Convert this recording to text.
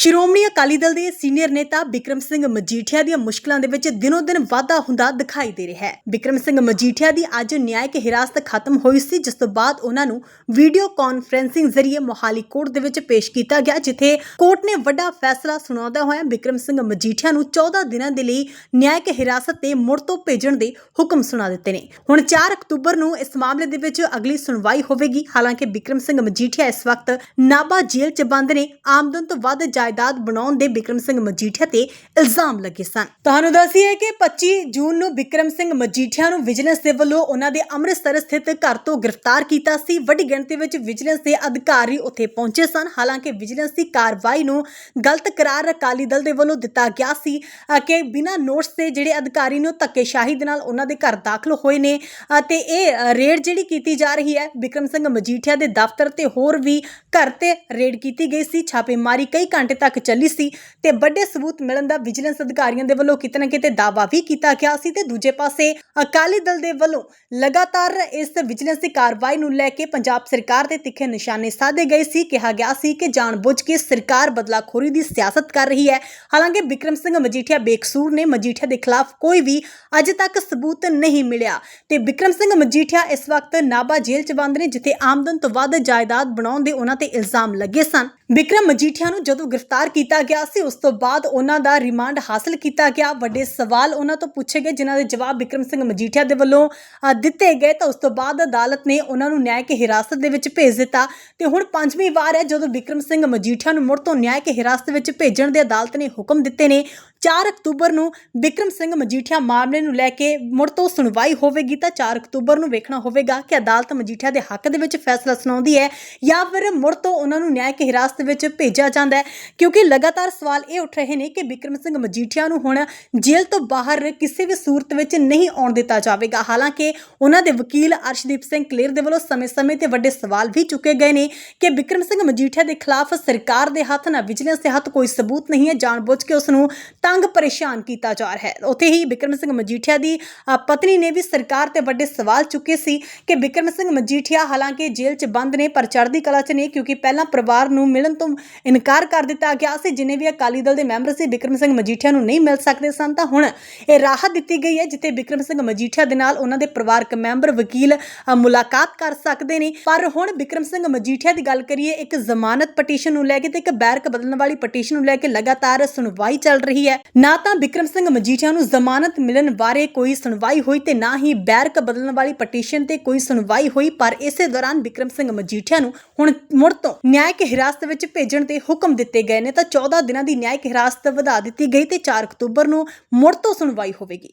ਸ਼੍ਰੋਮਣੀ ਅਕਾਲੀ ਦਲ ਦੇ ਸੀਨੀਅਰ ਨੇਤਾ ਬਿਕਰਮ ਸਿੰਘ ਮਜੀਠੀਆ ਦੀਆਂ ਮੁਸ਼ਕਲਾਂ ਦੇ ਵਿੱਚ ਦਿਨੋ-ਦਿਨ ਵਾਧਾ ਹੁੰਦਾ ਦਿਖਾਈ ਦੇ ਰਿਹਾ ਹੈ। ਬਿਕਰਮ ਸਿੰਘ ਮਜੀਠੀਆ ਦੀ ਅੱਜ ਨਿਆਇਕ ਹਿਰਾਸਤ ਖਤਮ ਹੋਈ ਸੀ, ਜਿਸ ਤੋਂ ਬਾਅਦ ਉਹਨਾਂ ਨੂੰ ਵੀਡੀਓ ਕਾਨਫਰੈਂਸਿੰਗ ਜ਼ਰੀਏ ਮੋਹਾਲੀ ਕੋਰਟ ਦੇ ਵਿੱਚ ਪੇਸ਼ ਕੀਤਾ ਗਿਆ, ਜਿੱਥੇ ਕੋਰਟ ਨੇ ਵੱਡਾ ਫੈਸਲਾ ਸੁਣਾਉਂਦਾ ਹੋਇਆ ਬਿਕਰਮ ਸਿੰਘ ਮਜੀਠੀਆ ਨੂੰ 14 ਦਿਨਾਂ ਦੇ ਲਈ ਨਿਆਇਕ ਹਿਰਾਸਤ ਤੇ ਮੁੜ ਤੋਂ ਭੇਜਣ ਦੇ ਹੁਕਮ ਸੁਣਾ ਦਿੱਤੇ ਨੇ। ਹੁਣ 4 ਅਕਤੂਬਰ ਨੂੰ ਇਸ ਮਾਮਲੇ ਦੇ ਵਿੱਚ ਅਗਲੀ ਸੁਣਵਾਈ ਹੋਵੇਗੀ। ਹਾਲਾਂਕਿ ਬਿਕਰਮ ਸਿੰਘ ਮਜੀਠੀਆ ਇਸ ਵਕਤ ਨਾਭਾ ਜੇਲ੍ਹ 'ਚ ਬੰਦ ਨੇ। ਆਮਦਨ ਤੋਂ ਵੱਧ ਜਾਇਦਾਦ ਬਣਾਉਣ ਦੇ ਬਿਕਰਮ ਸਿੰਘ ਮਜੀਠੀਆ ਤੇ ਇਲਜ਼ਾਮ ਲੱਗੇ ਸਨ। ਤੁਹਾਨੂੰ ਦੱਸੀਏ ਕਿ 25 ਜੂਨ ਨੂੰ ਬਿਕਰਮ ਸਿੰਘ ਮਜੀਠੀਆ ਨੂੰ ਵਿਜੀਲੈਂਸ ਦੇ ਵੱਲੋਂ ਉਹਨਾਂ ਦੇ ਅੰਮ੍ਰਿਤਸਰ ਸਥਿਤ ਘਰ ਤੋਂ ਗ੍ਰਿਫਤਾਰ ਕੀਤਾ ਸੀ। ਵੱਡੀ ਗਿਣਤੀ ਵਿੱਚ ਵਿਜੀਲੈਂਸ ਦੇ ਅਧਿਕਾਰੀ ਉੱਥੇ ਪਹੁੰਚੇ ਸਨ। ਹਾਲਾਂਕਿ ਵਿਜੀਲੈਂਸ ਦੀ ਕਾਰਵਾਈ ਨੂੰ ਗਲਤ ਕਰਾਰ ਅਕਾਲੀ ਦਲ ਦੇ ਵੱਲੋਂ ਦਿੱਤਾ ਗਿਆ ਸੀ ਕਿ ਬਿਨਾਂ ਨੋਟਿਸ ਦੇ ਜਿਹੜੇ ਅਧਿਕਾਰੀ ਨੇ ਉਹ ਧੱਕੇਸ਼ਾਹੀ ਦੇ ਨਾਲ ਉਹਨਾਂ ਦੇ ਘਰ ਦਾਖਲ ਹੋਏ ਨੇ। ਅਤੇ ਇਹ ਰੇਡ ਜਿਹੜੀ ਕੀਤੀ ਜਾ ਰਹੀ ਹੈ, ਬਿਕਰਮ ਸਿੰਘ ਮਜੀਠੀਆ ਦੇ ਦਫ਼ਤਰ ਤੇ ਹੋਰ ਵੀ ਘਰ ਤੇ ਰੇਡ ਕੀਤੀ ਗਈ ਸੀ। ਛਾਪੇਮਾਰੀ ਕਈ ਘੰਟੇ ਤੱਕ ਚੱਲੀ ਸੀ ਤੇ ਵੱਡੇ ਸਬੂਤ ਮਿਲਣ ਦਾ ਵਿਜੀਲੈਂਸ ਅਧਿਕਾਰੀਆਂ ਦੇ ਵੱਲੋਂ ਕਿਤੇ ਨਾ ਕਿਤੇ ਦਾਅਵਾ ਵੀ ਕੀਤਾ ਗਿਆ ਸੀ ਤੇ ਦੂਜੇ ਪਾਸੇ ਅਕਾਲੀ ਦਲ ਦੇ ਵੱਲੋਂ ਲਗਾਤਾਰ ਇਸ ਵਿਜੀਲੈਂਸ ਦੀ ਕਾਰਵਾਈ ਨੂੰ ਲੈ ਕੇ ਪੰਜਾਬ ਸਰਕਾਰ ਤੇ ਤਿੱਖੇ ਨਿਸ਼ਾਨੇ ਸਾਧੇ ਗਏ ਸੀ। ਕਿਹਾ ਗਿਆ ਸੀ ਕਿ ਜਾਣਬੁੱਝ ਕੇ ਸਰਕਾਰ ਬਦਲਾਖੋਰੀ ਦੀ ਸਿਆਸਤ ਕਰ ਰਹੀ ਹੈ। ਹਾਲਾਂਕਿ ਬਿਕਰਮ ਸਿੰਘ ਮਜੀਠੀਆ ਬੇਕਸੂਰ ਨੇ ਮਜੀਠੀਆ ਦੇ ਖਿਲਾਫ ਕੋਈ ਵੀ ਅਜੇ ਤੱਕ ਸਬੂਤ ਨਹੀਂ ਮਿਲਿਆ ਤੇ ਬਿਕਰਮ ਸਿੰਘ ਮਜੀਠੀਆ ਇਸ ਵਕਤ ਨਾਭਾ ਜੇਲ੍ਹ 'ਚ ਬੰਦ ਨੇ, ਜਿੱਥੇ ਆਮਦਨ ਤੋਂ ਵੱਧ ਜਾਇਦਾਦ ਬਣਾਉਣ ਦੇ ਉਹਨਾਂ ਤੇ ਇਲਜ਼ਾਮ ਲੱਗੇ ਸਨ। ਬਿਕਰਮ ਮਜੀਠੀਆ ਨੂੰ ਜਦੋਂ ਗ੍ਰਿਫਤਾਰ ਕੀਤਾ ਗਿਆ ਸੀ। ਉਸ ਤੋਂ ਬਾਅਦ ਉਹਨਾਂ ਦਾ ਰਿਮਾਂਡ ਹਾਸਲ ਕੀਤਾ ਗਿਆ। ਵੱਡੇ ਸਵਾਲ ਉਹਨਾਂ ਤੋਂ ਪੁੱਛੇ ਗਏ ਜਿਨ੍ਹਾਂ ਦੇ ਜਵਾਬ ਬਿਕਰਮ ਸਿੰਘ ਮਜੀਠੀਆ ਦੇ ਵੱਲੋਂ ਅ, ਦਿੱਤੇ ਗਏ। ਤਾਂ ਉਸ ਤੋਂ ਬਾਅਦ ਅਦਾਲਤ ਨੇ ਉਹਨਾਂ ਨੂੰ ਨਿਆਇਕ ਹਿਰਾਸਤ ਦੇ ਵਿੱਚ ਭੇਜ ਦਿੱਤਾ। ਤੇ ਹੁਣ ਪੰਜਵੀਂ ਵਾਰ ਹੈ ਜਦੋਂ ਬਿਕਰਮ ਸਿੰਘ ਮਜੀਠੀਆ ਨੂੰ ਮੁੜ ਤੋਂ ਨਿਆਇਕ ਹਿਰਾਸਤ ਵਿੱਚ ਭੇਜਣ ਦੇ ਅਦਾਲਤ ਨੇ ਹੁਕਮ ਦਿੱਤੇ ਨੇ। 4 ਅਕਤੂਬਰ ਨੂੰ ਬਿਕਰਮ ਸਿੰਘ ਮਜੀਠੀਆ ਮਾਮਲੇ ਨੂੰ ਲੈ ਕੇ ਮੁੜ ਤੋਂ ਸੁਣਵਾਈ ਹੋਵੇਗੀ ਤਾਂ 4 ਅਕਤੂਬਰ ਨੂੰ ਵੇਖਣਾ ਹੋਵੇਗਾ ਕਿ ਅਦਾਲਤ ਮਜੀਠੀਆ ਦੇ ਹੱਕ ਦੇ ਵਿੱਚ ਫੈਸਲਾ ਸੁਣਾਉਂਦੀ ਹੈ ਜਾਂ ਫਿਰ ਮੁੜ ਤੋਂ ਉਹਨਾਂ ਨੂੰ ਨਿਆਇਕ ਹਿਰਾਸਤ ਵਿੱਚ ਭੇਜਿਆ ਜਾਂਦਾ ਹੈ। ਕਿਉਂਕਿ ਲਗਾਤਾਰ ਸਵਾਲ ਇਹ ਉੱਠ ਰਹੇ ਨੇ ਕਿ ਬਿਕਰਮ ਸਿੰਘ ਮਜੀਠੀਆ ਨੂੰ ਹੁਣ ਜੇਲ੍ਹ ਤੋਂ ਬਾਹਰ ਕਿਸੇ ਵੀ ਸੂਰਤ ਵਿੱਚ ਨਹੀਂ ਆਉਣ ਦਿੱਤਾ ਜਾਵੇਗਾ। ਹਾਲਾਂਕਿ ਉਹਨਾਂ ਦੇ ਵਕੀਲ ਅਰਸ਼ਦੀਪ ਸਿੰਘ ਕਲੇਰ ਦੇ ਵੱਲੋਂ ਸਮੇਂ-ਸਮੇਂ ਤੇ ਵੱਡੇ ਸਵਾਲ ਵੀ ਚੁੱਕੇ ਗਏ ਨੇ ਕਿ ਬਿਕਰਮ ਸਿੰਘ ਮਜੀਠੀਆ ਦੇ ਖਿਲਾਫ ਸਰਕਾਰ ਦੇ ਹੱਥ ਨਾ ਵਿਜੀਲੈਂਸ ਦੇ ਹੱਥ ਕੋਈ ਸਬੂਤ ਨਹੀਂ ਹੈ। ਜਾਣਬੁੱਝ ਕੇ ਉਸ ਨੂੰ ਤੰਗ ਪਰੇਸ਼ਾਨ ਕੀਤਾ ਜਾ ਰਿਹਾ ਹੈ। ਉੱਥੇ ਹੀ ਬਿਕਰਮ ਸਿੰਘ ਮਜੀਠੀਆ ਦੀ ਪਤਨੀ ਨੇ ਵੀ ਸਰਕਾਰ ਤੇ ਵੱਡੇ ਸਵਾਲ ਚੁੱਕੇ ਸੀ ਕਿ ਬਿਕਰਮ ਸਿੰਘ ਮਜੀਠੀਆ ਹਾਲਾਂਕਿ ਜੇਲ੍ਹ 'ਚ ਬੰਦ ਨੇ ਪਰ ਚੜ੍ਹਦੀ ਕਲਾ 'ਚ ਨੇ ਕਿਉਂਕਿ ਪਹਿਲਾਂ ਪਰਿਵਾਰ ਨੂੰ ਮਿਲਣ ਤੋਂ ਇਨਕਾਰ ਕਰ ਦਿੱਤਾ ਗਿਆ ਸੀ। ਜਿਨੇ ਵੀ ਅਕਾਲੀ ਦਲ ਦੇ ਮੈਂਬਰ ਸੀ, ਬਿਕਰਮ ਸਿੰਘ ਮਜੀਠੀਆ ਨੂੰ ਨਹੀਂ ਮਿਲ ਸਕਦੇ ਸਨ। ਤਾਂ ਹੁਣ ਇਹ ਰਾਹਤ ਦਿੱਤੀ ਗਈ ਹੈ, ਜਿੱਥੇ ਬਿਕਰਮ ਸਿੰਘ ਮਜੀਠੀਆ ਦੇ ਨਾਲ ਉਹਨਾਂ ਦੇ ਪਰਿਵਾਰਕ ਮੈਂਬਰ, ਵਕੀਲ ਮੁਲਾਕਾਤ ਕਰ ਸਕਦੇ ਨੇ। ਪਰ ਹੁਣ ਬਿਕਰਮ ਸਿੰਘ ਮਜੀਠੀਆ ਦੀ ਗੱਲ ਕਰੀਏ, ਇੱਕ ਜ਼ਮਾਨਤ ਪਟੀਸ਼ਨ ਨੂੰ ਲੈ ਕੇ ਤੇ ਇੱਕ ਬੈਰਕ ਬਦਲਣ ਵਾਲੀ ਪਟੀਸ਼ਨ ਨੂੰ ਲੈ ਕੇ ਲਗਾਤਾਰ ਸੁਣਵਾਈ ਚੱਲ ਰਹੀ ਹੈ। ਨਾ ਤਾਂ ਬਿਕਰਮ ਸਿੰਘ ਮਜੀਠੀਆ ਨੂੰ ਜ਼ਮਾਨਤ ਮਿਲਣ ਬਾਰੇ ਕੋਈ ਸੁਣਵਾਈ ਹੋਈ ਤੇ ਨਾ ਹੀ ਬੈਰਕ ਬਦਲਣ ਵਾਲੀ ਪਟੀਸ਼ਨ ਤੇ ਕੋਈ ਸੁਣਵਾਈ ਹੋਈ, ਪਰ ਇਸੇ ਦੌਰਾਨ ਬਿਕਰਮ ਸਿੰਘ ਮਜੀਠੀਆ ਨੂੰ ਹੁਣ ਮੁੜ ਤੋਂ ਨਿਆਇਕ ਹਿਰਾਸਤ ਵਿੱਚ ਭੇਜਣ ਦੇ ਹੁਕਮ ਦਿੱਤੇ ਗਏ ਨੇ। ਤਾਂ 14 ਦਿਨਾਂ ਦੀ ਨਿਆਇਕ ਹਿਰਾਸਤ ਵਧਾ ਦਿੱਤੀ ਗਈ ਤੇ 4 ਅਕਤੂਬਰ ਨੂੰ ਮੁੜ ਤੋਂ ਸੁਣਵਾਈ ਹੋਵੇਗੀ।